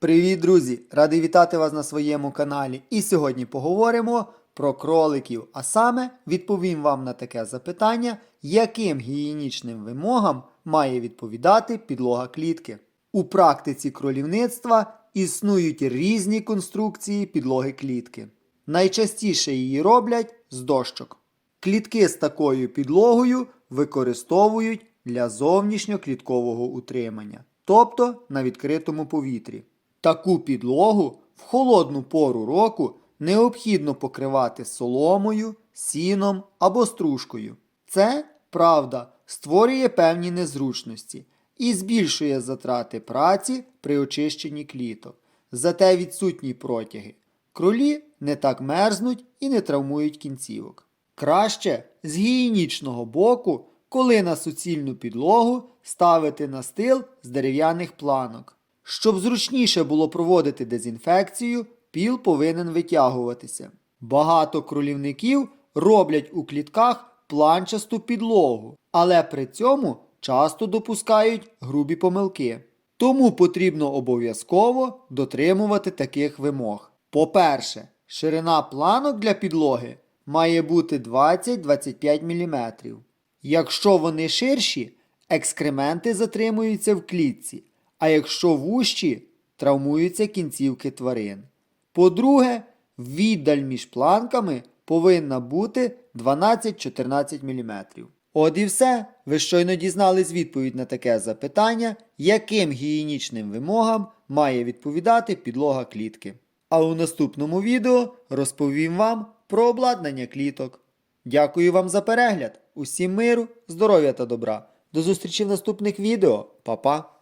Привіт, друзі! Радий вітати вас на своєму каналі. І сьогодні поговоримо про кроликів. А саме відповім вам на таке запитання, яким гігієнічним вимогам має відповідати підлога клітки. У практиці кролівництва існують різні конструкції підлоги клітки. Найчастіше її роблять з дощок. Клітки з такою підлогою використовують для зовнішньокліткового утримання, тобто на відкритому повітрі. Таку підлогу в холодну пору року необхідно покривати соломою, сіном або стружкою. Це, правда, створює певні незручності і збільшує затрати праці при очищенні кліток. Зате відсутні протяги. Кролі не так мерзнуть і не травмують кінцівок. Краще з гігієнічного боку, коли на суцільну підлогу ставити настил з дерев'яних планок. Щоб зручніше було проводити дезінфекцію, піл повинен витягуватися. Багато кролівників роблять у клітках планчасту підлогу, але при цьому часто допускають грубі помилки. Тому потрібно обов'язково дотримувати таких вимог. По-перше, ширина планок для підлоги має бути 20-25 мм. Якщо вони ширші, екскременти затримуються в клітці, а якщо вущі, травмуються кінцівки тварин. По-друге, віддаль між планками повинна бути 12-14 мм. От і все. Ви щойно дізнались відповідь на таке запитання, яким гігієнічним вимогам має відповідати підлога клітки. А у наступному відео розповім вам про обладнання кліток. Дякую вам за перегляд! Усім миру, здоров'я та добра! До зустрічі в наступних відео. Па-па!